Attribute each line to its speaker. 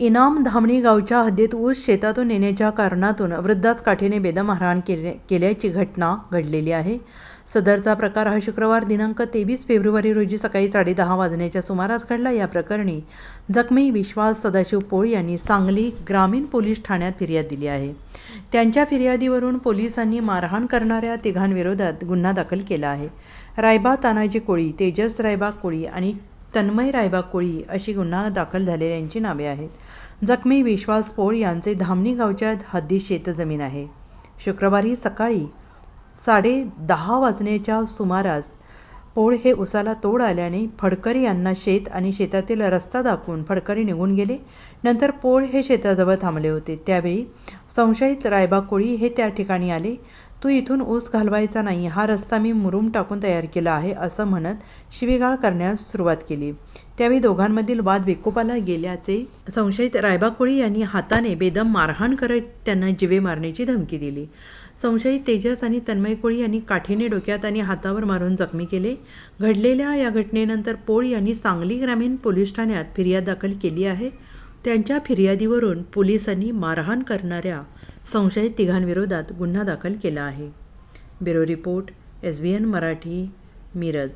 Speaker 1: इनाम धामणी गावच्या हद्दीत ऊस शेतातून नेण्याच्या कारणातून वृद्धास काठीने बेदम मारहाण केले केल्याची घटना घडलेली आहे. सदरचा प्रकार हा शुक्रवार दिनांक तेवीस फेब्रुवारी रोजी सकाळी साडेदहा वाजण्याच्या सुमारास घडला. या प्रकरणी जखमी विश्वास सदाशिव पोळ यांनी सांगली ग्रामीण पोलीस ठाण्यात फिर्याद दिली आहे. त्यांच्या फिर्यादीवरून पोलिसांनी मारहाण करणाऱ्या तिघांविरोधात गुन्हा दाखल केला आहे. रायबा तानाजी कोळी तेजस रायबा कोळी आणि तन्मय रायबा कोळी अशी गुन्हा दाखल झालेल्यांची नावे आहेत. जखमी विश्वास पोळ यांचे धामणी गावच्या हद्दी शेतजमीन आहे. शुक्रवारी सकाळी साडे दहा वाजण्याच्या सुमारास पोळ हे उसाला तोड आल्याने फडकरी यांना शेत आणि शेतातील रस्ता दाखवून फडकरी निघून गेले. नंतर पोळ हे शेताजवळ थांबले होते. त्यावेळी संशयित रायबा कोळी हे त्या ठिकाणी आले. तू इथून ऊस घालवायचा नाही हा रस्ता मी मुरूम टाकून तयार केला आहे असं म्हणत शिवीगाळ करण्यास सुरुवात केली. त्यावेळी दोघांमधील वाद विकोपाला गेल्याचे संशयित रायबा कोळी यांनी हाताने बेदम मारहाण करत त्यांना जिवे मारण्याची धमकी दिली. संशयित तेजस आणि तन्मय कोळी यांनी काठीने डोक्यात आणि हातावर मारून जखमी केले. घडलेल्या या घटनेनंतर पोळ यांनी सांगली ग्रामीण पोलीस ठाण्यात फिर्याद दाखल केली आहे. त्यांच्या फिर्यादीवरून पोलिसांनी मारहाण करणाऱ्या संशयित तिघांविरोधात गुन्हा दाखल केला आहे. Bureau report S B N Marathi Miraj.